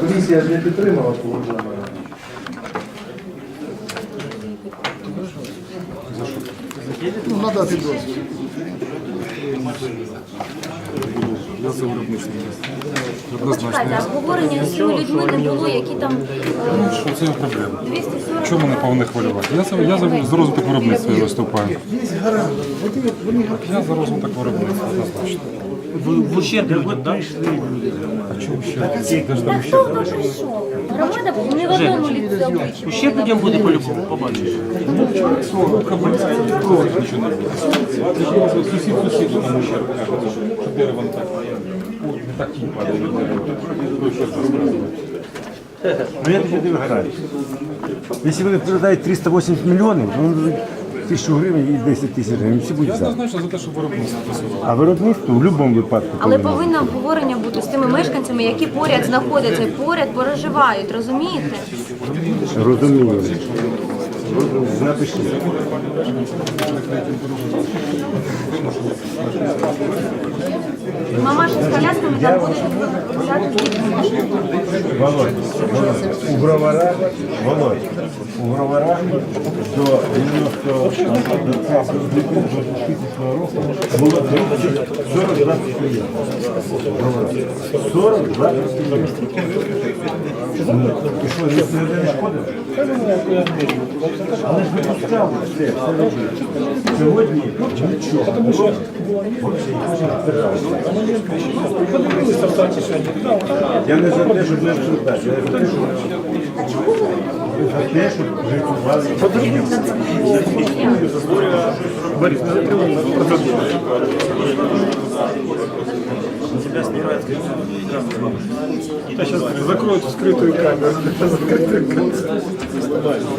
Комісія ж не підтримала погодження. Ну, надати дозвіл. Я за виробничне місце. Почекайте, а обговорення з цими людьми не було, які там е, Що це проблема? Чому мене повинні хвилювати? Я за, я за, за розвиток виробництва виступаю. Я за розвиток виробництва однозначно. В ущерб людям, да? А чому ще? Де ж там ще? хто хто прийшов? Громада не в одному ліці обличчя. Ущерб людям буде по-любому, побачиш. Проводить нічого не буде. Сусід сусіду кажуть, що дерево не так. От, не так тінь падає. Ну? Ну я тебе гарантию. Если вы продаете 380 миллионов, ну, тысячу гривень і 10 тисяч гривень, всі будуть Я взяти. однозначно за те, щоб виробництво працювало. А виробництво в будь-якому випадку. Але повинно. повинно обговорення бути з тими мешканцями, які поряд знаходяться, і поряд проживають, розумієте? Розумію. Напишіть. Там будуть. Володь, Володь, у броварах, Володь, у броварах до 90 до 2000 року було 30, 42 підприємства. В Броварах. 42 підприємства. Ну, І що, ніхто не шкодив? Але ж випускали все, все робили. Сьогодні нічого. Я не за те, щоб не обсуждати, я за те, щоб за щоб житували. Сейчас закроют скрытую камеру. Камеру.